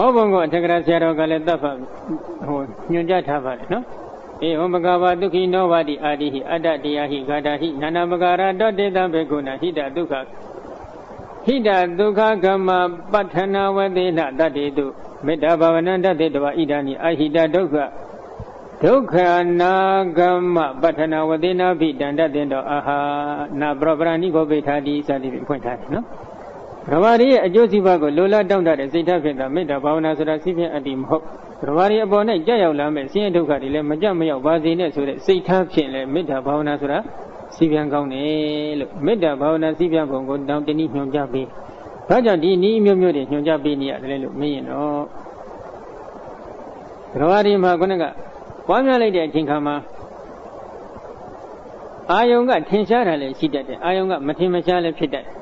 ဟောဘုံကိုအထက်ကရာဆရာတော်ကလည်းတတ်ဖတ်ဟိုညွှန်ကြားထားပါတယ်နော်ေဝမကဝဒုက္ခိနောဝတိအာတိဟိအတ္တတရားဟိဂါတာဟိနာနာမကာရတောတေတံဘေကုဏဟိတဒုက္ခဟိတဒုက္ခကမ္မပဋ္ဌနာဝတိနတတ္တေတုမေတ္တာဘာဝနတတ္တေတဝဣဒာနိအဟိတဒုက္ခဒုက္ခနာကမ္မပဋ္ဌနာဝတိနာဖိတန္တတေတောအာဟာနာပရပရဏိကိုပိထာတိစသည်ဖြင့်ဖွင့်ထားတယ်နော် ဗရဝရီရဲ့အကျိုးစီးပွားကိုလိုလားတောင့်တတဲ့စိတ်ဓာတ်ဖြင့်သာမေတ္တာဘာဝနာဆိုတာစီးဖြင့်အတ္တိမဟုတ်ဗရဝရီအပေါ်၌ကြက်ရောက်လာမဲ့ဆင်းရဲဒုက္ခတွေလည်းမကြက်မရောက်ပါစေနဲ့ဆိုတဲ့စိတ်ထားဖြင့်လည်းမေတ္တာဘာဝနာဆိုတာစီးပြန်ကောင်းတယ်လို့မေတ္တာဘာဝနာစီးပြန်ပုံကိုတောင်းတနည်းညွှန်ကြားပေး။ဒါကြောင့်ဒီနည်းမျိုးမျိုးတွေညွှန်ကြားပေးနေရတယ်လို့မင်းရင်တော့ဗရဝရီမှာခုနကပွားများလိုက်တဲ့အချိန်ခါမှာအာယုံကထင်ရှားတာလည်းရှိတတ်တယ်အာယုံကမထင်မရှားလည်းဖြစ်တတ်တယ်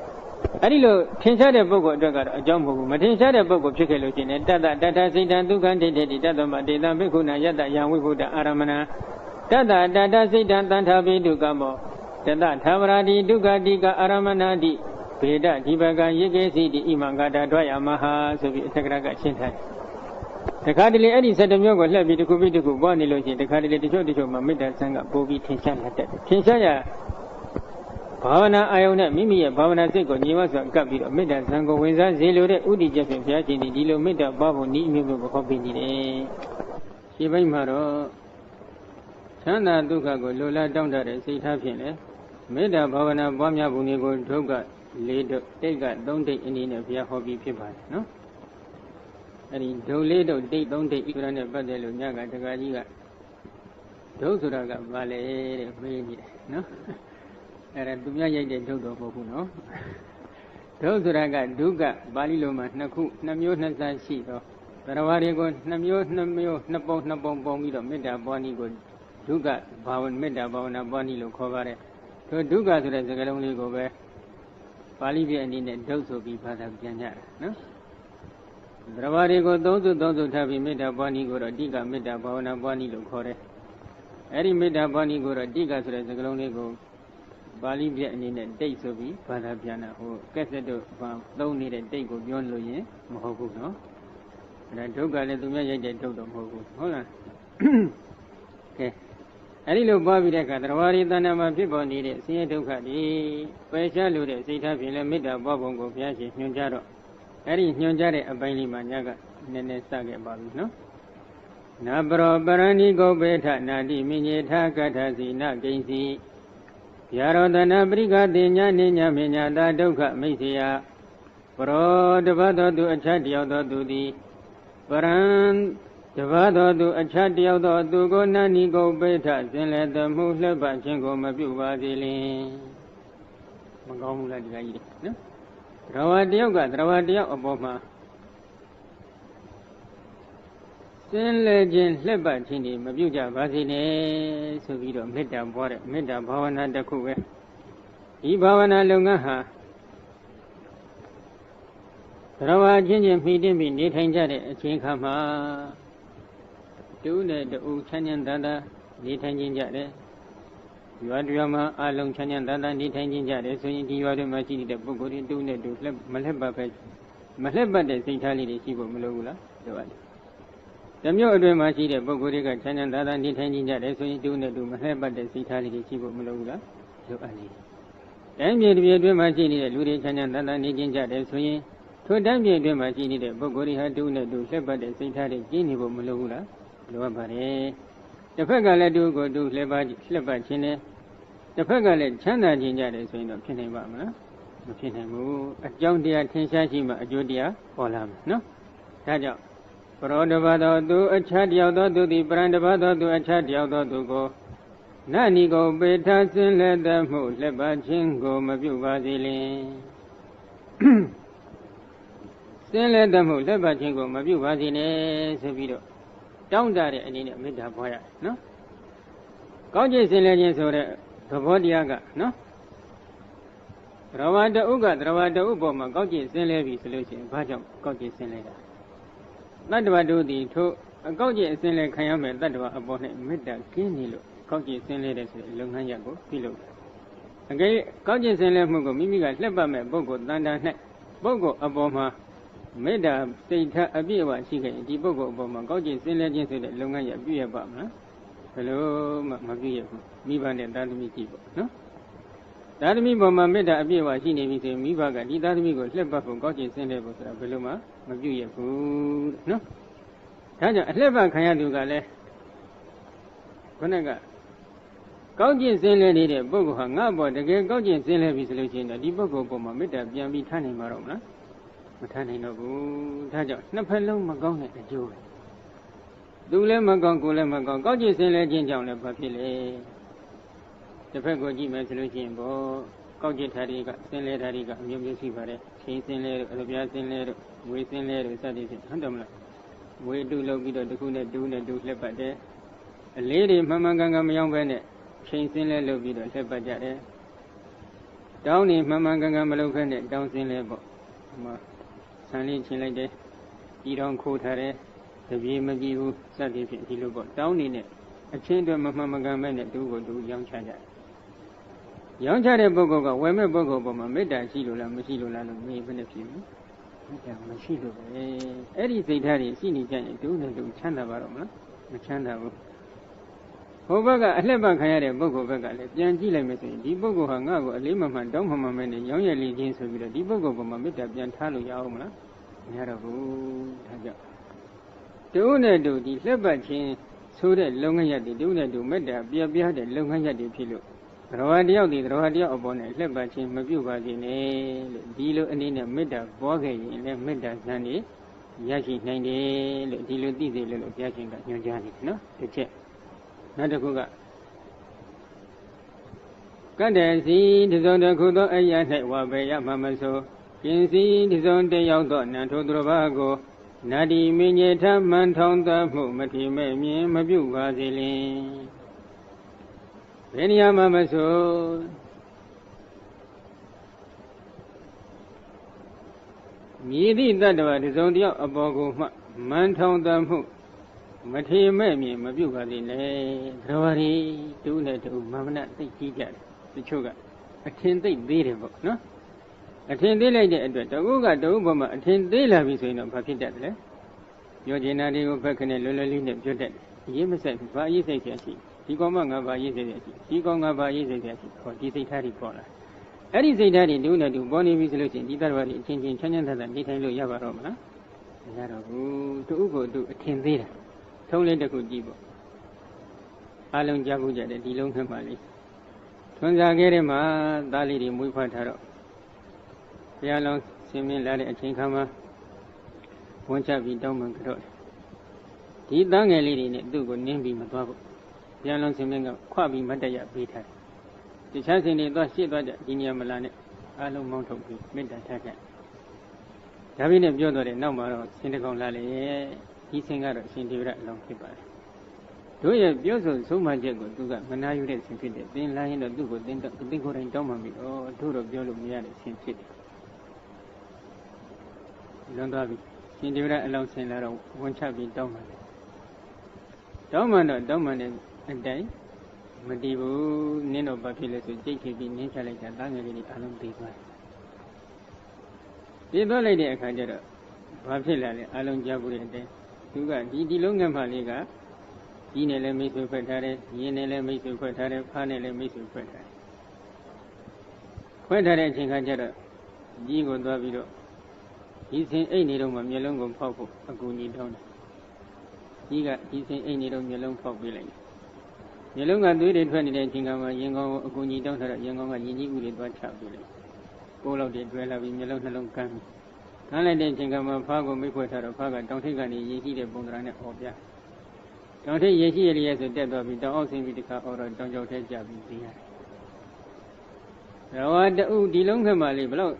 အဲ့ဒီလိုထင်ရှားတဲ့ပုဂ္ဂိုလ်အတွက်ကတော့အကြောင်းမဟုတ်ဘူးမထင်ရှားတဲ့ပုဂ္ဂိုလ်ဖြစ်ခဲ့လို့ရှိရင်တတ္တတတ္ထစိတ်တံဒုက္ခဒိဋ္ဌိတတ္တမတေတံဘိက္ခုနာယတ္တယံဝိဘုဒ္ဓအာရမဏတတ္တတတ္ထစိတ်တံတန်ထာပိဒုက္ခမောတတ္တသာဝရာတိဒုက္ခတိကအာရမဏတိဘေဒဒီဘကယေကေစီတိဣမံဂါတာတွားရမဟာဆိုပြီးအထက်ကရကရှင်းထားတယ်တခါတလေအဲ့ဒီ7မျိုးကိုလှည့်ပြီးတစ်ခုပြီးတစ်ခုပွားနေလို့ရှိရင်တခါတလေတချို့တချို့မှာမေတ္တာဆန်းကပို့ပြီးထင်ရှားလာတတ်တယ်ထင်ရှားရ ဘာဝနာအာယုန်နဲ့မိမိရဲ့ဘာဝနာစိတ်ကိုညီမစွာကပ်ပြီးတော့မေတ္တာဇံကိုဝင်စားစေလိုတဲ့ဥဒိချက်ဖြင့်ဘုရားရှင်ဒီလိုမေတ္တာပွားဖို့ဤအမျိုးမျိုးကိုဟောပေးနေတယ်။ဒီဘက်မှာတော့ချမ်းသာဒုက္ခကိုလိုလားတောင်းတတဲ့စိတ်ထားဖြင့်လေမေတ္တာဘာဝနာပွားများပုံတွေကိုဒုက္ခ၄ဒုတိတ်က၃တိတ်အနေနဲ့ဘုရားဟောပြီးဖြစ်ပါတယ်နော်။အဲဒီဒုလေးဒုတိတ်၃တိတ်ဤဆိုတာနဲ့ပတ်သက်လို့ညကတက္ကကြီးကဒုဆိုတာကဘာလဲတဲ့မေးနေတယ်နော်။ အဲ့ဒါသူများရိုက်တဲ့ဒုတ်တော်မဟုတ်ဘူးနော်ဒုတ်ဆိုတာကဒုက္ခပါဠိလိုမှာနှစ်ခုနှစ်မျိုးနှစ်စားရှိတော့သရဝါတွေကိုနှစ်မျိုးနှစ်မျိုးနှစ်ပုံနှစ်ပုံပုံပြီးတော့မေတ္တာပွားနည်းကိုဒုက္ခဘာဝမေတ္တာဘာဝနာပွားနည်းလို့ခေါ်ပါတယ်တို့ဒုက္ခဆိုတဲ့စကားလုံးလေးကိုပဲပါဠိပြအနေနဲ့ဒုတ်ဆိုပြီးဘာသာပြန်ကြတာနော်သရဝါတွေကိုသုံးစုသုံးစုထားပြီးမေတ္တာပွားနည်းကိုတော့တိကမေတ္တာဘာဝနာပွားနည်းလို့ခေါ်တယ်အဲ့ဒီမေတ္တာပွားနည်းကိုတော့တိကဆိုတဲ့စကားလုံးလေးကို ပါဠိပြအနေနဲ့တိတ်ဆိုပြီးဘာသာပြန်တာဟိုကက်ဆက်တို့ဘာသုံးနေတဲ့တိတ်ကိုပြောလို့ရင်မဟုတ်ဘူးနော်အဲဒါဒုက္ခလည်းသူများရိုက်တဲ့ဒုက္ခတော့မဟုတ်ဘူးဟုတ်လားကဲအဲ့ဒီလိုပွားပြီးတဲ့အခါသရဝရီတဏ္ဍာမှာဖြစ်ပေါ်နေတဲ့ဆင်းရဲဒုက္ခတွေပယ်ရှားလို့တဲ့စိတ်ထားဖြင့်လည်းမေတ္တာပွားပုံကိုဘုရားရှင်ညွှန်ကြားတော့အဲ့ဒီညွှန်ကြားတဲ့အပိုင်းလေးမှာညကနည်းနည်းစခဲ့ပါပြီနော်နာပရောပရဏိကုပေထနာတိမိညေထာကထစီနဂိဉ္စီ ရာရောတနာပရိကတိညာနိညာမညာတာဒုက္ခမိစေယပရောတပတ်သောသူအခြားတယောက်သောသူသည်ပရံတပတ်သောသူအခြားတယောက်သောသူကိုနာနိကုပိဋ္ဌဇင်လေတမှုလှပခြင်းကိုမပြုပါစေလင်မကောင်းဘူးလားဒီကကြီးနော်တရဝတယောက်ကတရဝတယောက်အပေါ်မှာ စင်းလဲခြင်းလှက်ပတ်ခြင်းတွေမပြုတ်ကြပါစေနဲ့ဆိုပြီးတော့မေတ္တာပွားတဲ့မေတ္တာဘာဝနာတစ်ခုပဲဒီဘာဝနာလုပ်ငန်းဟာဘရဝါချင်းချင်းမှီတင်းပြီးနေထိုင်ကြတဲ့အချိန်ခါမှာတူးနဲ့တူချမ်းချမ်းသာသာနေထိုင်ခြင်းကြတယ်ရွာတွင်မှာအလုံးချမ်းချမ်းသာသာနေထိုင်ခြင်းကြတယ်ဆိုရင်ဒီရွာတွေမှာရှိနေတဲ့ပုဂ္ဂိုလ်တွေတူးနဲ့တူလက်မလက်ပတ်ပဲမလက်ပတ်တဲ့စိတ်ထားလေးတွေရှိဖို့မလိုဘူးလားပြောပါလိမ့် ဓမျိုးအတွင်းမှာရှိတဲ့ပုဂ္ဂိုလ်တွေကချမ်းချမ်းသာသာနေထိုင်ကြကြတယ်ဆိုရင်တူနဲ့တူမလှည့်ပတ်တဲ့စိတ်ထားလေးတွေရှိဖို့မလိုဘူးလားလိုအပ်နေတယ်။တိုင်းပြည်တစ်ပြည်အတွင်းမှာရှိနေတဲ့လူတွေချမ်းချမ်းသာသာနေကြကြတယ်ဆိုရင်ထိုတိုင်းပြည်အတွင်းမှာရှိနေတဲ့ပုဂ္ဂိုလ်တွေဟာတူနဲ့တူလှည့်ပတ်တဲ့စိတ်ထားတွေကြီးနေဖို့မလိုဘူးလားလိုအပ်ပါတယ်။တစ်ဖက်ကလည်းတူကိုတူလှည့်ပတ်လှည့်ပတ်ခြင်းနဲ့တစ်ဖက်ကလည်းချမ်းသာခြင်းကြတယ်ဆိုရင်တော့ဖြစ်နိုင်ပါမလားမဖြစ်နိုင်ဘူး။အကြောင်းတရားထင်ရှားရှိမှအကျိုးတရားပေါ်လာမယ်နော်။ဒါကြောင့် ပရောတပါသောသူအခြားတယောက်သောသူသည်ပရံတပါသောသူအခြားတယောက်သောသူကိုနတ်နီကိုပေထဆင်းလက်တမှုလက်ပါခြင်းကိုမပြုပါစေလင်ဆင်းလက်တမှုလက်ပါခြင်းကိုမပြုပါစေနဲ့ဆိုပြီးတော့တောင်းတတဲ့အနေနဲ့မေတ္တာပွားရနော်ကောင်းကျင့်ဆင်းလဲခြင်းဆိုတဲ့သဘောတရားကနော်သရဝတ္တဥကသရဝတ္တဥပေါ်မှာကောက်ကျင့်ဆင်းလဲပြီဆိုလို့ရှိရင်ဘာကြောင့်ကောက်ကျင့်ဆင်းလဲတာ တတ္တဝတို့သည်ထိုအကောက်ကျင့်အစင်းလဲခံရမယ်တတ္တဝအပေါ်၌မေတ္တာကင်းနေလို့ကောက်ကျင့်အစင်းလဲတဲ့ဆိုတဲ့လုပ်ငန်းရပ်ကိုပြုလုပ်တယ်။အကယ်ကောက်ကျင့်စင်းလဲမှုကိုမိမိကလှက်ပတ်မဲ့ပုဂ္ဂိုလ်တန်တာ၌ပုဂ္ဂိုလ်အပေါ်မှာမေတ္တာစိတ်ထားအပြည့်အဝရှိခဲ့ရင်ဒီပုဂ္ဂိုလ်အပေါ်မှာကောက်ကျင်စင်လဲခြင်းဆိုတဲ့လုပ်ငန်းရပြည့်ရပါမလားဘယ်လိုမှမပြည့်ရဘူးမိဘနဲ့သားသမီးကြည့်ပေါ့နော် သားသမီးပေါ်မှာမေတ္တာအပြည့်အဝရှိနေပြီဆိုရင်မိဘကဒီသားသမီးကိုလှက်ပတ်ဖို့ကောက်ကျင်စင်လဲဖို့ဆိုတာဘယ်လိုမှမပြည့်ရဘူးနော်ဒါကြောင့်အလှက်ပတ်ခံရသူကလည်းခொနဲ့ကကောက်ကျင်စင်လဲနေတဲ့ပုဂ္ဂိုလ်ဟာငါ့ဘောတကယ်ကောက်ကျင်စင်လဲပြီဆိုလို့ရှိရင်တော့ဒီပုဂ္ဂိုလ်ပေါ်မှာမေတ္တာပြန်ပြီးထားနိုင်မှာတော့မလားမထားနိုင်တော့ဘူးဒါကြောင့်နှစ်ဖက်လုံးမကောင်းတဲ့အကျိုးပဲသူလည်းမကောင်းကိုယ်လည်းမကောင်းကောက်ကျင်စင်လဲခြင်းကြောင့်လည်းဘာဖြစ်လဲ တစ်ဖက်ကိုကြည့်မယ်ဆိုလို့ရှိရင်ဘောကောက်ကျင်ထားတွေကစင်လဲထားတွေကအမျိုးမျိုးရှိပါတယ်ချင်းစင်လဲတို့အလပြားစင်လဲတို့ဝေစင်လဲတို့စသည်ဖြင့်ဟုတ်တယ်မလားဝေတုလုပ်ပြီးတော့တစ်ခုနဲ့တူနဲ့တူလှက်ပတ်တယ်အလေးတွေမှန်မှန်ကန်ကန်မရောက်ပဲနဲ့ချိန်စင်းလဲလုပ်ပြီးတော့လှက်ပတ်ကြတယ်တောင်းနေမှန်မှန်ကန်ကန်မလုပ်ခဲနဲ့တောင်းစင်းလဲပေါ့ဟိုမှာဆန်လေးချင်းလိုက်တယ်ပြီးတော့ခိုးထားတယ်တပြေမကြည့်ဘူးစသည်ဖြင့်ဒီလိုပေါ့တောင်းနေနဲ့အချင်းတွေမမှန်မကန်ပဲနဲ့တူကိုတူရောင်းချကြတယ် ရောင်းချတဲ့ပုဂ္ဂိုလ်ကဝယ်မဲ့ပုဂ္ဂိုလ်ပေါ်မှာမေတ္တာရှိလို့လားမရှိလို့လားလို့မေးဘယ်နဲ့ဖြစ်ဘူးမေတ္တာမရှိလို့ပဲအဲ့ဒီစိတ်ဓာတ်တွေရှိနေကြရင်တူနဲ့တူချမ်းသာပါတော့မလားမချမ်းသာဘူးဟိုဘက်ကအလှက်ပခံရတဲ့ပုဂ္ဂိုလ်ဘက်ကလည်းပြန်ကြည့်လိုက်မယ်ဆိုရင်ဒီပုဂ္ဂိုလ်ဟာငါ့ကိုအလေးမမှန်တောင်းမှန်မှန်ပဲနဲ့ရောင်းရည်လေးချင်းဆိုပြီးတော့ဒီပုဂ္ဂိုလ်ပေါ်မှာမေတ္တာပြန်ထားလို့ရအောင်မလားမရတော့ဘူးဒါကြောင့်တူနဲ့တူဒီလှက်ပတ်ခြင်းဆိုတဲ့လုပ်ငန်းရက်တွေတူနဲ့တူမေတ္တာပြပြတဲ့လုပ်ငန်းရက်တွေဖြစ်လို့ သရဝတယောက်ဒီသရဝတယောက်အပေါ်နဲ့လှက်ပတ်ခြင်းမပြုတ်ပါစေနဲ့လို့ဒီလိုအနေနဲ့မေတ္တာပွားခဲ့ရင်လည်းမေတ္တာဇန်တွေရရှိနိုင်တယ်လို့ဒီလိုသိစေလို့ဘုရားရှင်ကညွှန်ကြားနေတယ်နော်တစ်ချက်နောက်တစ်ခုကကတ္တစီတစုံတစ်ခုသောအရာ၌ဝါဘေယမမဆိုကျင်စီတစုံတယောက်သောနံထိုသူတစ်ပါးကိုနာတိမင်းကြီးထမှန်ထောင်းသမှုမတိမဲ့မြင်မပြုတ်ပါစေလင် ဘယ်နေရာမှာမဆိုမြည်သည့်တတ္တဝတစုံတယောက်အပေါ်ကိုမှမန်ထောင်းသမှုမထေမဲ့မြင်မပြုတ်ပါသေးနဲ့သရဝရီတူးနဲ့တူမမနသိကြီးကြတယ်တချို့ကအထင်သိသေးတယ်ပေါ့နော်အထင်သေးလိုက်တဲ့အတွက်တကူကတကူပေါ်မှာအထင်သေးလာပြီဆိုရင်တော့ဘာဖြစ်တတ်တယ်လဲပြောချင်တာတွေကိုဘက်ခနဲ့လွယ်လွယ်လေးနဲ့ပြောတတ်တယ်အရေးမဆိုင်ဘူးဘာအရေးစိတ်ဆရာရှိ ဒီကောင်မှငါဘာအရေးစိတ်ဆရာရှိဒီကောင်ငါဘာအရေးစိတ်ဆရာရှိဟောဒီစိတ်ထားတွေပေါ်လာအဲ့ဒီစိတ်ဓာတ်တွေတူနဲ့တူပေါ်နေပြီဆိုလို့ရှိရင်ဒီတ attva တွေအချင်းချင်းချမ်းချမ်းသာသာနေထိုင်လို့ရပါတော့မလားမရတော့ဘူးတူကိုတူအထင်သေးတယ်ထုံးလေးတစ်ခုကြည့်ပေါ့အလုံးကြားဖို့ကြတဲ့ဒီလုံးခက်ပါလေးထွန်းစားခဲ့တဲ့မှာသားလေးတွေမွေးဖွားထားတော့ဘုရားလုံးဆင်းမင်းလာတဲ့အချိန်ခါမှာဝန်ချပြီးတောင်းပန်ကြတော့ဒီသားငယ်လေးတွေနဲ့သူ့ကိုနင်းပြီးမသွားဘူး ဘုရားလုံးဆင်းမင်းကခွပြီးမတ်တရပေးထားတယ်တခြားစင်တွေသွားရှေ့သွားကြဒီနေရာမလာနဲ့အလုံးမောင်းထုတ်ပြီးမေတ္တာထားကြဒါပြင်းနဲ့ပြောတော့တယ်နောက်မှာတော့စင်တကောင်လာလေဒီဆင်ကတော့အရှင်ဒေဝရအလောင်းဖြစ်ပါတယ်တို့ရဲ့ပြောဆိုဆုံးမချက်ကိုသူကမနာယူတဲ့ဆင်ဖြစ်တယ်သင်လာရင်တော့သူ့ကိုသင်တော့သင်ကိုယ်တိုင်တောင်းမှပြီဩတို့တော့ပြောလို့မရတဲ့ဆင်ဖြစ်တယ်လွန်သွားပြီရှင်ဒေဝရအလောင်းဆင်လာတော့ဝန်ချပြီးတောင်းမှတယ်တောင်းမှတော့တောင်းမှတဲ့ အတိုင်းမတည်ဘူးနင်းတော့ဘာဖြစ်လဲဆိုကြိတ်ခေပြီးနင်းချလိုက်တာတားငယ်လေးတွေအလုံးပြီးသွားတယ်ပြီးသွားလိုက်တဲ့အခါကျတော့ဘာဖြစ်လာလဲအလုံးကြားဘူးတဲ့အတိုင်းသူကဒီဒီလုံးငတ်မှလေးကကြီးနဲ့လည်းမိတ်ဆွေဖွဲ့ထားတယ်ရင်းနဲ့လည်းမိတ်ဆွေဖွဲ့ထားတယ်ဖားနဲ့လည်းမိတ်ဆွေဖွဲ့ထားတယ်ဖွဲ့ထားတဲ့အချိန်ခါကျတော့ကြီးကိုသွားပြီးတော့ဒီစင်အိတ်နေတော့မှမျက်လုံးကိုဖောက်ဖို့အကူအညီတောင်းတယ်ကြီးကဒီစင်အိတ်နေတော့မျက်လုံးဖောက်ပေးလိုက်တယ် မျက်လုံးကသွေးတွေထွက်နေတဲ့အချိန်ကမှရင်ကောင်းကိုအကူအညီတောင်းထားတော့ရင်ကောင်းကရင်ကြီးဥတွေသွားချပေးလိုက်ကိုယ်လောက်တွေတွဲလာပြီးမျက်လုံးနှလုံးကန်းပြီးကန်းလိုက်တဲ့အချိန်ကမှဖားကိုမိတ်ဖွဲ့ထားတော့ဖားကတောင်ထိပ်ကနေရင်ရှိတဲ့ပုံစံနဲ့អော်ပြတောင်ထိပ်ရင်ရှိရလျက်ဆိုတက်သွားပြီးတောင်အောက်ဆင်းပြီးတခါអော်တော့တောင်ကျောက်ထဲကျပြီးသိရတယ်။ဒါဝါတူဒီလုံးခက်မှလေးဘလို့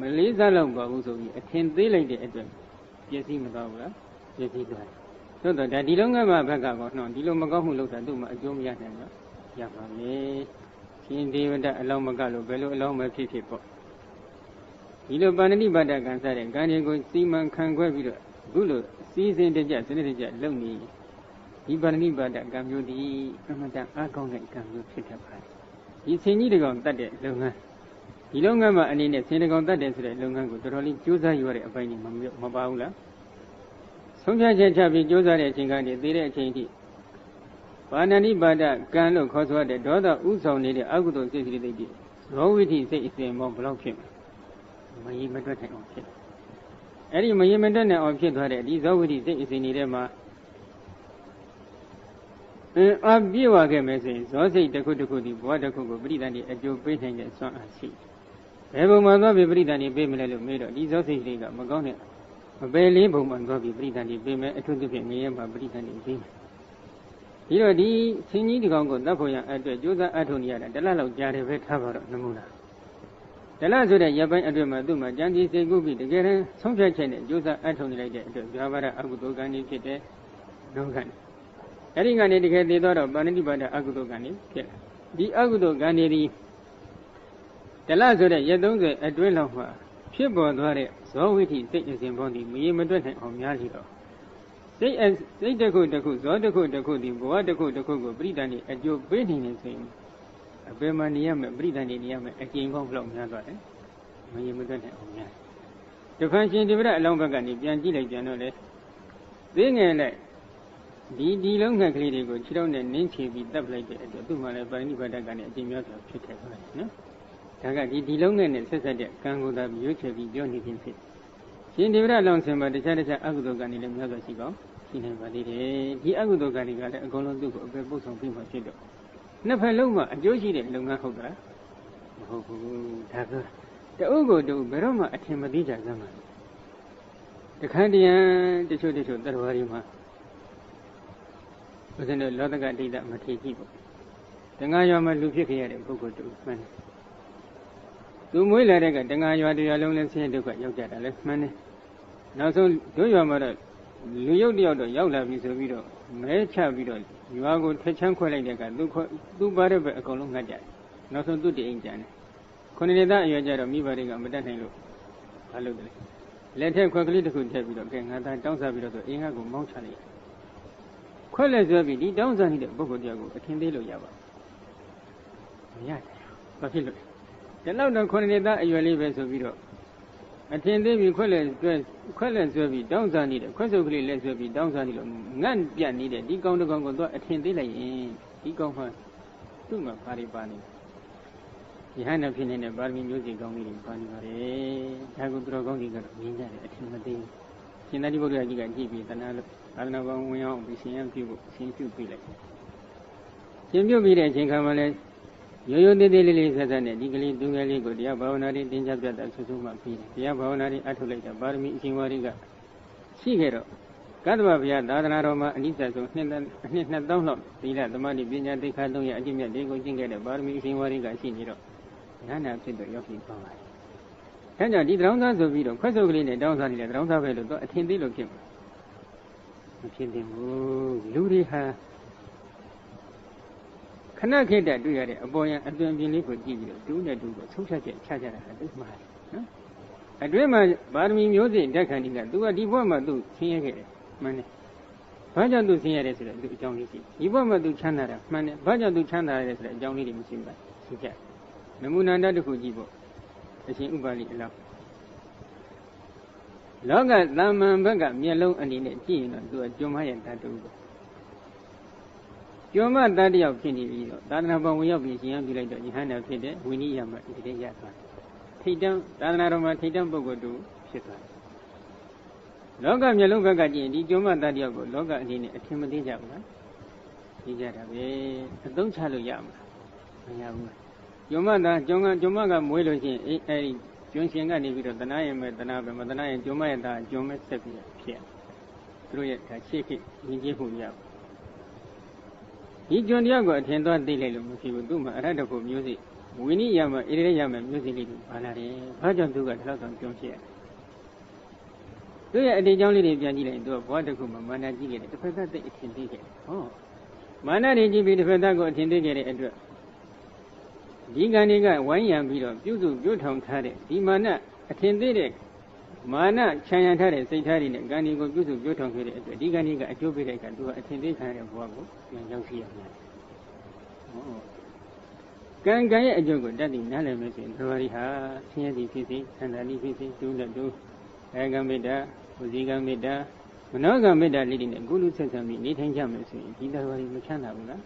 မလေးစားတော့ပါဘူးဆိုပြီးအထင်သေးလိုက်တဲ့အတွက်ပျက်စီးမသွားဘူးလားပျက်စီးသွားတယ်။ သို့တော့ဒါဒီလုံးခက်မှဘက်ကကောနှောဒီလိုမကောင်းမှုလုပ်တာသူ့မှာအကျိုးမရနိုင်တော့ရပါမယ်။ရှင်ဒေဝဒအလောင်းမကလို့ဘယ်လိုအလောင်းမဖြစ်ဖြစ်ပေါ့ဒီလိုပါဏိပါဒကံစတဲ့ကံတွေကိုစီမံခန့်ခွဲပြီးတော့အခုလိုစီစဉ်တကြစနစ်တကျလုပ်နေဒီပါဏိပါဒကံမျိုးဒီအမှန်တန်အားကောင်းတဲ့ကံမျိုးဖြစ်တတ်ပါတယ်ဒီဆင်ကြီးတကောင်တတ်တဲ့လုပ်ငန်းဒီလုပ်ငန်းမှာအနေနဲ့စင်တကောင်တတ်တယ်ဆိုတဲ့လုပ်ငန်းကိုတော်တော်လေးကြိုးစားယူရတဲ့အပိုင်းတွေမမပါဘူးလား ဆုံးဖြတ်ချက်ချပြီးကြိုးစားတဲ့အချိန်ကနေသေးတဲ့အချိန်ထိဘာဏနိပါဒကံလို့ခေါ်ဆိုရတဲ့ဒေါသဥဆောင်နေတဲ့အကုသိုလ်စိတ်စိတ်တွေရောဝိထိစိတ်အစဉ်ပေါင်းဘယ်လောက်ဖြစ်မလဲမကြီးမတွက်နိုင်အောင်ဖြစ်အဲ့ဒီမရင်မတွက်နိုင်အောင်ဖြစ်သွားတဲ့ဒီဇောဝိထိစိတ်အစဉ်တွေထဲမှာအင်းအပြည့်ဝခဲ့မယ်ဆိုရင်ဇောစိတ်တစ်ခုတစ်ခုဒီဘဝတစ်ခုကိုပရိသတ်တွေအကျိုးပေးနိုင်တဲ့ဆွမ်းအားရှိဘယ်ဘုံမှာသွားပြီးပရိသတ်တွေပေးမလဲလို့မေးတော့ဒီဇောစိတ်တွေကမကောင်းတဲ့ မပယ်လေးဘုံမှာသွားပြီးပရိသတ်တွေပေးမယ်အထူးသဖြင့်ငရဲမှာပရိသတ်တွေပေးမယ်ဒီတော့ဒီဆင်းကြီးဒီကောင်ကိုတတ်ဖို့ရအတွက်ကြိုးစားအထုံနေရတာတလလောက်ကြာတယ်ပဲထားပါတော့နမူနာတလဆိုတဲ့ရပိုင်းအတွင်းမှာသူ့မှာကြံစည်စိတ်ကူးပြီးတကယ်တမ်းဆုံးဖြတ်ချက်နဲ့ကြိုးစားအထုံနေလိုက်တဲ့အတွက်ဗျာပါဒအကုသိုလ်ကံကြီးဖြစ်တဲ့နှုတ်ကံအဲ့ဒီကနေတကယ်သိတော့ပါဏိတိပါဒအကုသိုလ်ကံကြီးဖြစ်လာဒီအကုသိုလ်ကံတွေဒီတလဆိုတဲ့ရက်30အတွင်းလောက်မှာ ဖြစ်ပေါ်သွားတဲ့ဇောဝိထိစိတ်အစဉ်ပေါင်းဒီမရေမတွက်နိုင်အောင်များစီတော့စိတ်စိတ်တစ်ခုတစ်ခုဇောတစ်ခုတစ်ခုဒီဘဝတစ်ခုတစ်ခုကိုပရိဒဏ်နေအကျိုးပေးနေနေဆိုရင်အပေမနေရမယ်ပရိဒဏ်နေနေရမယ်အကျဉ်းပေါင်းဘလောက်များသွားတယ်မရေမတွက်နိုင်အောင်များတဖန်ရှင်ဒီဗရအလောင်းဘက်ကနေပြန်ကြည့်လိုက်ပြန်တော့လေသိငယ်လိုက်ဒီဒီလုံးငှက်ကလေးတွေကိုခြေထောက်နဲ့နင်းချပြီးတပ်ပလိုက်တဲ့အတွက်သူ့မှာလည်းပါဠိပါဒကနေအကျဉ်းများစွာဖြစ်ခဲ့သွားတယ်နော် ဒါကဒီဒီလုံးငှက်နဲ့ဆက်ဆက်တဲ့ကံကိုသာရွေးချယ်ပြီးပြောနေခြင်းဖြစ်ရှင်ဒီဗရလောင်ဆင်မှာတခြားတခြားအကုသိုလ်ကံတွေလည်းများစွာရှိကောရှိနေပါသေးတယ်ဒီအကုသိုလ်ကံတွေကလည်းအကုန်လုံးသူ့ကိုအပေပုတ်ဆောင်ပြီးမှဖြစ်တော့နှစ်ဖက်လုံးမှာအကျိုးရှိတဲ့လုပ်ငန်းဟုတ်သလားမဟုတ်ဘူးဒါပြောတအုပ်ကိုတူဘယ်တော့မှအထင်မသေးကြစမ်းပါတခါတည်းရန်တချို့တချို့တတော်ရီမှာဦးဇင်းတို့လောကကဒိဋ္ဌမထေကြည့်ပေါ့တန်ဃာရွာမှာလူဖြစ်ခဲ့ရတဲ့ပုဂ္ဂိုလ်တူမှန်တယ် သူမွေးလာတဲ့ကတန်ဃာရွာတရားလုံးလဲဆင်းရဲဒုက္ခရောက်ကြတာလဲမှန်တယ်နောက်ဆုံးတို့ရွာမှာတော့လူရုပ်တယောက်တော့ရောက်လာပြီဆိုပြီးတော့မဲချပြီးတော့ရွာကိုထက်ချမ်းခွဲလိုက်တဲ့ကသူသူပါတဲ့ဘက်အကုန်လုံးငတ်ကြတယ်နောက်ဆုံးသူ့တအိမ်ကြံတယ်ခုနှစ်နှစ်သားအရွယ်ကျတော့မိဘတွေကမတတ်နိုင်လို့မလုပ်တယ်လက်ထက်ခွက်ကလေးတစ်ခုထည့်ပြီးတော့ကဲငါသားတောင်းစားပြီးတော့ဆိုအင်းကကိုမောင်းချလိုက်ခွက်လက်ဆွဲပြီးဒီတောင်းစားနေတဲ့ပုဂ္ဂိုလ်တရားကိုအထင်သေးလို့ရပါမရတယ်ဘာဖြစ်လို့ ဒီလောက်တော့ခုနှစ်နှစ်သားအရွယ်လေးပဲဆိုပြီးတော့အထင်သေးပြီးခွက်လက်ဆွဲခွက်လက်ဆွဲပြီးတောင်းစားနေတဲ့ခွက်စုပ်ကလေးလက်ဆွဲပြီးတောင်းစားနေလို့ငန့်ပြတ်နေတဲ့ဒီကောင်တကောင်ကိုတော့အထင်သေးလိုက်ရင်ဒီကောင်မှသူ့မှာပါရိပါနေဒီဟန်နဲ့ဖြစ်နေတဲ့ပါရမီမျိုးစီကောင်းလေးတွေပါနေပါတယ်ဒါကိုသူတော်ကောင်းတွေကတော့မြင်ကြတယ်အထင်မသေးရှင်သာတိဘုရားကြီးကကြည့်ပြီးတဏှာလို့သာသနာပေါင်းဝင်အောင်ပြီးရှင်ရပြုဖို့ရှင်ပြုပြလိုက်ရှင်ပြုပြီးတဲ့အချိန်ခါမှာလည်း ရိုးရိုးသေးသေးလေးလေးဆက်ဆက်နဲ့ဒီကလေးသူငယ်လေးကိုတရားဘာဝနာတွေသင်ကြားပြတာဆွဆွမှပြီးတယ်တရားဘာဝနာတွေအထုတ်လိုက်တာပါရမီအရှင်ဝါရီကရှိခဲ့တော့ကတ္တဗဗျာသာသနာတော်မှာအနိစ္စဆုံးနှစ်နှစ်နှစ်သောင်းလောက်သီလသမာဓိပညာသိက္ခာသုံးရအကျင့်မြတ်တွေကိုကျင့်ခဲ့တဲ့ပါရမီအရှင်ဝါရီကရှိနေတော့ဉာဏ်နာဖြစ်တော့ရောက်ပြီးသွားပါတယ်။အဲကြောင့်ဒီတရောင်းသားဆိုပြီးတော့ခွက်စုပ်ကလေးနဲ့တောင်းစားနေတဲ့တရောင်းသားပဲလို့တော့အထင်သေးလို့ဖြစ်မှာမဖြစ်သင့်ဘူးလူတွေဟာ ခဏခေတ္တတွေ့ရတဲ့အပေါ်ယံအတွင်ပြင်လေးကိုကြည့်ပြီးတော့တူးနဲ့တူးကိုဆုံးဖြတ်ချက်ချကြတာဟာသူမှားတယ်နော်အတွင်းမှာပါရမီမျိုးစိတက်ခန္ဒီကသူကဒီဘဝမှာသူဆင်းရဲခဲ့တယ်မှန်တယ်ဘာကြောင့်သူဆင်းရဲတယ်ဆိုတော့သူအကြောင်းလေးရှိဒီဘဝမှာသူချမ်းသာတာမှန်တယ်ဘာကြောင့်သူချမ်းသာရတယ်ဆိုတဲ့အကြောင်းလေးတွေမရှိဘူးလားရှိကြနမူနာတတစ်ခုကြည့်ပေါ့အရှင်ဥပါလိအလောင်းလောကသမ္မန်ဘက်ကမျက်လုံးအနေနဲ့ကြည့်ရင်တော့သူကကျွမ်းမရဲ့တတ်တူပဲ ကျွမ်းမတတ်တယောက်ဖြစ်နေပြီးတော့သာသနာပေါ်ဝင်ရောက်ပြီးရှင်ရပြုလိုက်တော့ယဟန္တာဖြစ်တဲ့ဝိနည်းယမဒီတဲ့ရသွားတယ်ထိတ်တန်းသာသနာတော်မှာထိတ်တန်းပုဂ္ဂိုလ်တူဖြစ်သွားတယ်လောကမျက်လုံးဘက်ကကြည့်ရင်ဒီကျွမ်းမတတ်တယောက်ကိုလောကအနေနဲ့အထင်မသေးကြဘူးလားသိကြတာပဲအသုံးချလို့ရမှာမရဘူးကျွမ်းမသားကျွမ်းကကျွမ်းမကမွေးလို့ရှိရင်အဲအဲဒီကျွန်းရှင်ကနေပြီးတော့တနာရင်မဲ့တနာပဲမတနာရင်ကျွမ်းမရဲ့သားကျွန်းမဲ့ဆက်ပြီးဖြစ်သူတို့ရဲ့ဒါရှေ့ခေတ်မြင်ကြည့်မှုရပါ ဒီကျွန်းတရားကိုအထင်သွားသိလိုက်လို့မရှိဘူးသူ့မှာအရတ္တဖို့မျိုးစိဝိနည်းရမှာဣရိရရမှာမျိုးစိလေးတွေပါလာတယ်ဘာကြောင့်သူကဒီလောက်တောင်ကျွန်းဖြစ်ရသူ့ရဲ့အတေးကြောင်းလေးတွေပြန်ကြည့်လိုက်ရင်သူကဘဝတစ်ခုမှာမာနကြီးခဲ့တယ်တစ်ဖက်သက်သိအထင်သေးခဲ့တယ်ဟောမာနတွေကြည့်ပြီးတစ်ဖက်သက်ကိုအထင်သေးခဲ့တဲ့အတွက်ဒီကံတွေကဝိုင်းရံပြီးတော့ပြုစုပြုထောင်ထားတဲ့ဒီမာနအထင်သေးတဲ့ မာနခြံရံထားတဲ့စိတ်ထားတွေနဲ့ကံတွေကိုပြုစုပြုထောင်ခဲ့တဲ့အတွက်ဒီကံတွေကအကျိုးပေးတဲ့ကံသူကအထင်သေးခံရတဲ့ဘဝကိုပြန်ရောက်ရှိရမှာ။ဟောကံကံရဲ့အကျိုးကိုတတ်သိနားလည်မယ်ဆိုရင်သဘာဝဟာဆင်းရဲသည်ဖြစ်စေဆန္ဒသည်ဖြစ်စေဒုနဲ့ဒုအေကမေတ္တာဝစီကမေတ္တာမနောကမေတ္တာလေးတွေနဲ့ကုလူဆက်ဆံပြီးနေထိုင်ကြမယ်ဆိုရင်ဒီသဘာဝမချမ်းသာဘူးလား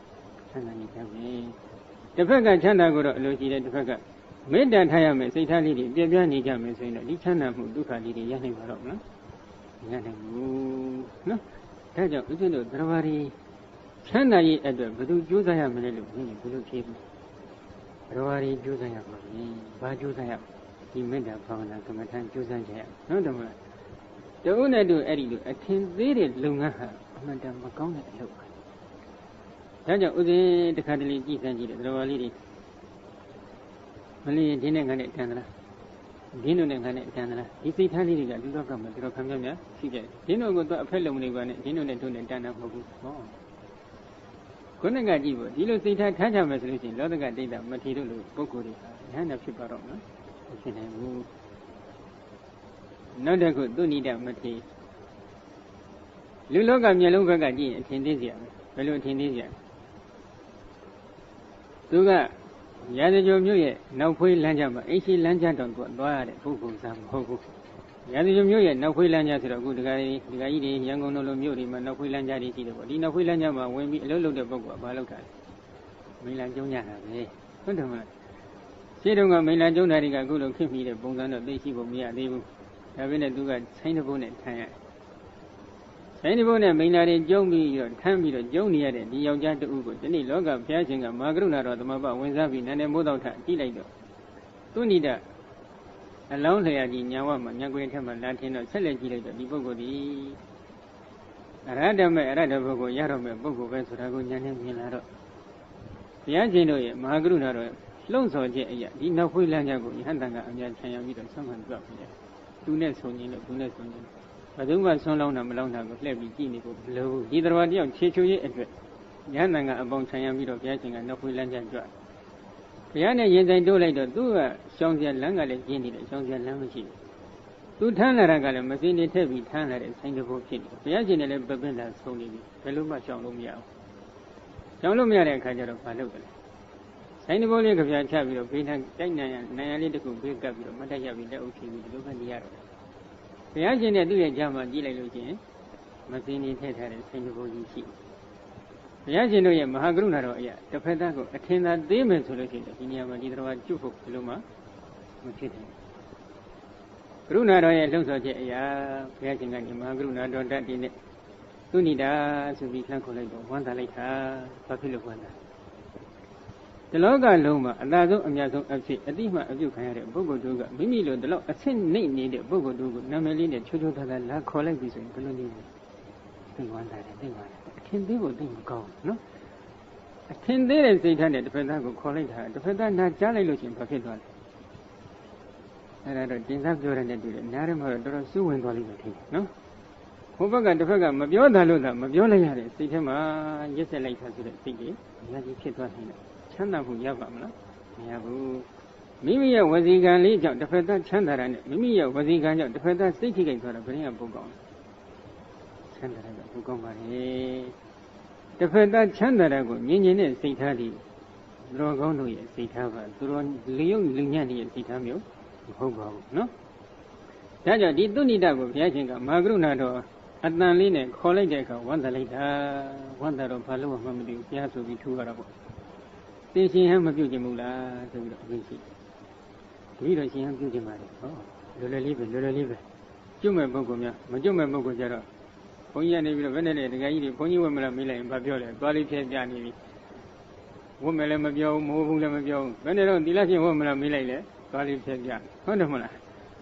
ချမ်းသာနေကြမယ်တစ်ဖက်ကချမ်းသာကိုတော့အလိုရှိတယ်တစ်ဖက်က မေတ္တာထားရမယ်စိတ်ထားလေးတွေပြည့်ပြည့်နေကြမယ်ဆိုရင်တော့ဒီချမ်းသာမှုဒုက္ခလေးတွေရနိုင်ပါတော့မလားရနိုင်ဘူးနော်ဒါကြောင့်ဦးဇင်းတို့သဘာဝချမ်းသာရေးအတွက်ဘယ်သူကြိုးစားရမလဲလို့ဘုန်းကြီးဘယ်လိုဖြေဘူးဘဝရီကြိုးစားရပါမယ်။ဘာကြိုးစားရဒီမေတ္တာဘာဝနာကမ္မထံကြိုးစားကြရနော်တမလား။တဦးနဲ့တူအဲ့ဒီလိုအထင်သေးတဲ့လုပ်ငန်းဟာအမှန်တန်မကောင်းတဲ့အလုပ်ပဲ။ဒါကြောင့်ဥစဉ်တစ်ခါတလေကြည့်စမ်းကြည့်တယ်သတော်လေးတွေ မလေးဒီနဲ့ငါနဲ့တန်သလားဒင်းတို့နဲ့ငါနဲ့တန်သလားဒီစိတ်ထားလေးတွေကလူတော့ကမှတော်တော်ခံပြများရှိကြတယ်ဒင်းတို့ကတော့အဖက်လုံးနေပါနဲ့ဒင်းတို့နဲ့တို့နဲ့တန်တာမဟုတ်ဘူးဟောခုနကကြည့်ဖို့ဒီလိုစိတ်ထားထားကြမယ်ဆိုလို့ရှိရင်လောကဒိဋ္ဌမထေတို့လိုပုဂ္ဂိုလ်တွေဟာဉာဏ်နဲ့ဖြစ်ပါတော့မလားမဖြစ်နိုင်ဘူးနောက်တစ်ခုသူဏိဒမထေလူလောကမျက်လုံးဘက်ကကြည့်ရင်အထင်သေးစရာပဲဘယ်လိုအထင်သေးစရာသူက ရာဇဂိုမြို့ရဲ့နောက်ဖွေးလမ်းကြမှာအိရှိလမ်းကြတောင်သူကသွားရတဲ့ပုဂ္ဂိုလ်စားမဟုတ်ဘူးရာဇဂိုမြို့ရဲ့နောက်ဖွေးလမ်းကြဆိုတော့အခုဒကာကြီးဒကာကြီးတွေရန်ကုန်လိုမြို့တွေမှာနောက်ဖွေးလမ်းကြတွေရှိတယ်ပေါ့ဒီနောက်ဖွေးလမ်းကြမှာဝင်ပြီးအလုပ်လုပ်တဲ့ပုဂ္ဂိုလ်ကဘာလုပ်တာလဲမိန်လန်ကျုံညတာပဲဟုတ်တယ်မလားရှင်းတုန်းကမိန်လန်ကျုံတာတွေကအခုလိုခင့်ပြီးတဲ့ပုံစံတော့သိရှိဖို့မရသေးဘူးဒါပေမဲ့သူကဆိုင်းတစ်ပုတ်နဲ့ထမ်းရဆိုင်း တစ်ပုတ်နဲ့မိန်လာတွေကျုံပြီးတော့ထမ်းပြီးတော့ကျုံနေရတဲ့ဒီယောက်ျားတူကိုဒီနေ့လောကဘုရားရှင်ကမာကရုဏာတော်သမဘဝင်စားပြီးနန္ဒမိုးတော်ထကြည့်လိုက်တော့သူဏိဒအလောင်းလျာကြီးညာဝမှာညာကွင်းထက်မှာလာထင်းတော့ဆက်လက်ကြည့်လိုက်တော့ဒီပုဂ္ဂိုလ်ဒီအရဟတမေအရဟတပုဂ္ဂိုလ်ရတော့မဲ့ပုဂ္ဂိုလ်ပဲဆိုတာကိုညာနဲ့မြင်လာတော့ဘုရားရှင်တို့ရဲ့မဟာကရုဏာတော်လှုံ့ဆော်ခြင်းအရာဒီနောက်ဖွေးလမ်းကြောင်းကိုယဟန်တန်ကအများချမ်းရပြီးတော့ဆုံးခံပြပြတယ်သူနဲ့ဆုံခြင်းလို့သူနဲ့ဆုံခြင်း ဘယ်သူမှဆွန်းလောင်းတာမလောင်းတာကိုလှည့်ပြီးကြည့်နေဖို့ဘလို့ဒီတော်တယောက်ခြေချိုးရေးအတွက်ယဟန်တန်ကအပေါင်းချမ်းရပြီးတော့ဘုရားရှင်ကနောက်ဖွေးလမ်းကြောင်းကြွဘုရားနဲ့ရင်ဆိုင်တိုးလိုက်တော့သူကရှောင်းစရာလမ်းကလည်းကျင်းနေတယ်ရှောင်းစရာလမ်းမရှိဘူးသူထမ်းလာတာကလည်းမစင်းနေထက်ပြီးထမ်းလာတဲ့ဆိုင်တဘုဖြစ်နေတယ်ဘုရားရှင်နဲ့လည်းပပင်းလာဆုံးနေပြီဘယ်လိုမှရှောင်လို့မရဘူးရှောင်လို့မရတဲ့အခါကျတော့ဘာလုပ်ကြလဲဆိုင်တဘုလေးကြပြချပြီးတော့ဘေးထတိုက်နိုင်ရနိုင်ရလေးတစ်ခုဘေးကပ်ပြီးတော့မတက်ရပြီးလက်အုပ်ချပြီးဒီလိုပဲနေရတော့ ဘုရားရှင်နဲ့သူ့ရဲ့ကြာမှကြည့်လိုက်လို့ချင်းမစင်းနေထည့်ထားတဲ့ဆိုင်တဘုကြီးရှိဘုရားရှင်တို့ရဲ့မဟာကရုဏာတော်အရာတစ်ဖက်သားကိုအထင်သာသေးမယ်ဆိုလို့ရှိရင်ဒီနေရာမှာဒီတော်ကကျွတ်ဖို့ဘယ်လိုမှမဖြစ်နိုင်ကရုဏာတော်ရဲ့လှုပ်ဆော်ချက်အရာဘုရားရှင်ကဒီမဟာကရုဏာတော်တတ်ဒီနဲ့သူဏိတာဆိုပြီးလှမ်းခေါ်လိုက်တော့ဝမ်းသာလိုက်တာဘာဖြစ်လို့ဝမ်းသာ ဒီလောကလုံးမှာအသာဆုံးအမြတ်ဆုံးအဖြစ်အတိမအပြုခံရတဲ့ပုဂ္ဂိုလ်တို့ကမိမိလိုဒီလောက်အဆင့်နှိမ့်နေတဲ့ပုဂ္ဂိုလ်တို့ကိုနာမည်လေးနဲ့ချိုးချိုးသားသားလာခေါ်လိုက်ပြီဆိုရင်ဘယ်လိုနေလဲသိဝမ်းသာတယ်သိဝမ်းသာတယ်အထင်သေးဖို့သိမကောင်းနော်အထင်သေးတဲ့စိတ်ထားနဲ့တစ်ဖက်သားကိုခေါ်လိုက်တာတစ်ဖက်သားနာကြားလိုက်လို့ရှိရင်ဘာဖြစ်သွားလဲအဲ့ဒါတော့တင်စားပြောရတဲ့တူတယ်နားထဲမှာတော့တော်တော်စူးဝင်သွားလိမ့်မယ်ထင်တယ်နော်ဟိုဘက်ကတစ်ဖက်ကမပြောတာလို့သာမပြောလိုက်ရတဲ့စိတ်ထဲမှာရစ်ဆက်လိုက်တာဆိုတဲ့စိတ်ကြီးအများကြီးဖြစ်သွားနိုင်တယ် ချမ်းသာမှုရပါမလားမရဘူးမိမိရဲ့ဝစီကံလေးကြောင့်တစ်ဖက်သားချမ်းသာတာနဲ့မိမိရဲ့ဝစီကံကြောင့်တစ်ဖက်သားစိတ်ထိခိုက်သွားတာဘယ်ရင်ပုတ်ကောင်းချမ်းသာတာကပုတ်ကောင်းပါလေတစ်ဖက်သားချမ်းသာတာကိုညင်ညင်နဲ့စိတ်ထားပြီးသူတော်ကောင်းတို့ရဲ့စိတ်ထားပါသူတော်လူယုံလူညံ့ရဲ့စိတ်ထားမျိုးမဟုတ်ပါဘူးနော်ဒါကြောင့်ဒီသုဏိတကိုဘုရားရှင်ကမာကရုဏာတော်အတန်လေးနဲ့ခေါ်လိုက်တဲ့အခါဝမ်းသာလိုက်တာဝမ်းသာတော့ဘာလို့မှမသိဘူးဘုရားဆိုပြီးထူရတာပေါ့ သင်ရှင်ဟမ်းမပြုတ်ခြင်းမူလားဆိုပြီးတော့အရင်ရှိတပည့်တော်ရှင်ဟမ်းပြုတ်ခြင်းပါလေဟောလွယ်လွယ်လေးပဲလွယ်လွယ်လေးပဲကျွတ်မဲ့ပုဂ္ဂိုလ်များမကျွတ်မဲ့ပုဂ္ဂိုလ်ကြတော့ဘုန်းကြီးကနေပြီးတော့ဘယ်နဲ့လဲတကယ်ကြီးတွေဘုန်းကြီးဝတ်မလားမေးလိုက်ရင်ဘာပြောလဲသွားလေးဖြဲပြနေပြီဝတ်မယ်လည်းမပြောဘူးမိုးဘူးလည်းမပြောဘူးဘယ်နဲ့တော့ဒီလားရှင်ဝတ်မလားမေးလိုက်လေသွားလေးဖြဲပြဟုတ်တယ်မလား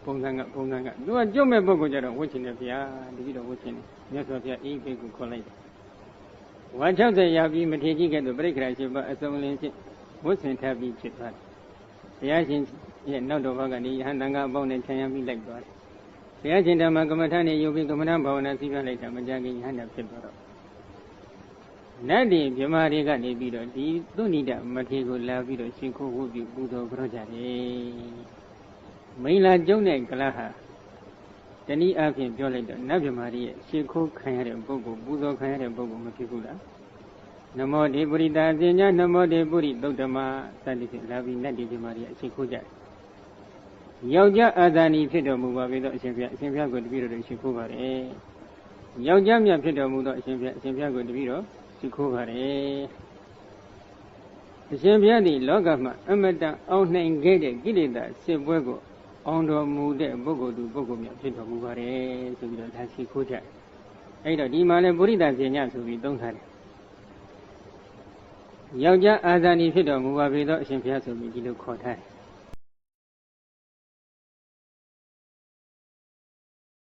ပုံစံကပုံစံကသူကကျွတ်မဲ့ပုဂ္ဂိုလ်ကြတော့ဝတ်ချင်တယ်ဗျာတပည့်တော်ဝတ်ချင်တယ်မြတ်စွာဘုရားအေးပိတ်ကိုခေါ်လိုက်တယ် ဝါ60ရောက်ပြီးမထေကြီးကဲ့သို့ပြိခရာရှိပါအစုံလင်းဖြင့်ဝတ်ဆင်ထပ်ပြီးဖြစ်သွားတယ်။ဘုရားရှင်ရဲ့နောက်တော်ဘက်ကနေယဟန်တန်ခါအပေါင်းနဲ့ခြံရပြီးလိုက်သွားတယ်။ဘုရားရှင်ဓမ္မကမ္မထာနဲ့ယုတ်ပြီးကမ္မထာဘာဝနာသိပြလိုက်တာမကြခင်ယဟန်တဖြစ်သွားတော့နတ်ဒီမြမတွေကနေပြီးတော့ဒီသုဏိတမထေကိုလာပြီးတော့ရှင်ခိုးဝုပြုပူဇော်ကြကြတယ်။မိန်လာကျုံတဲ့ကလဟာ တနည်းအားဖြင့်ပြောလိုက်တော့နတ်မြမာရီရဲ့ရှေခိုးခံရတဲ့ပုဂ္ဂိုလ်ပူဇော်ခံရတဲ့ပုဂ္ဂိုလ်မဖြစ်ဘူးလားမနမောတေပုရိတာပညာနမောတေပုရိသုတ္တမစသည်ဖြင့်လာပြီးနတ်တိပြမာတွေအချိန်ခိုးကြတယ်ယောက်ျားအာဇာနည်ဖြစ်တော်မူပါပေသောအရှင်ဘုရားအရှင်ဘုရားကိုတပည့်တော်တို့ရှိခိုးပါတယ်ယောက်ျားမြတ်ဖြစ်တော်မူသောအရှင်ဘုရားအရှင်ဘုရားကိုတပည့်တော်ရှိခိုးပါတယ်အရှင်ဘုရားသည်လောကမှာအမတန်အောင်နိုင်ခဲ့တဲ့ကိလေသာစစ်ပွဲကို အောင်တော်မူတဲ့ပုဂ္ဂိုလ်သူပုဂ္ဂိုလ်များဖြစ်တော်မူပါတယ်ဆိုပြီးတော့ဒါရှိခိုးကြတယ်အဲ့တော့ဒီမှာလဲပုရိသဇေညဆိုပြီးသုံးထားတယ်ယောက်ျားအာဇာနည်ဖြစ်တော်မူပါပေသောအရှင်ဘုရားဆိုပြီးဒီလိုခေါ်ထားတယ်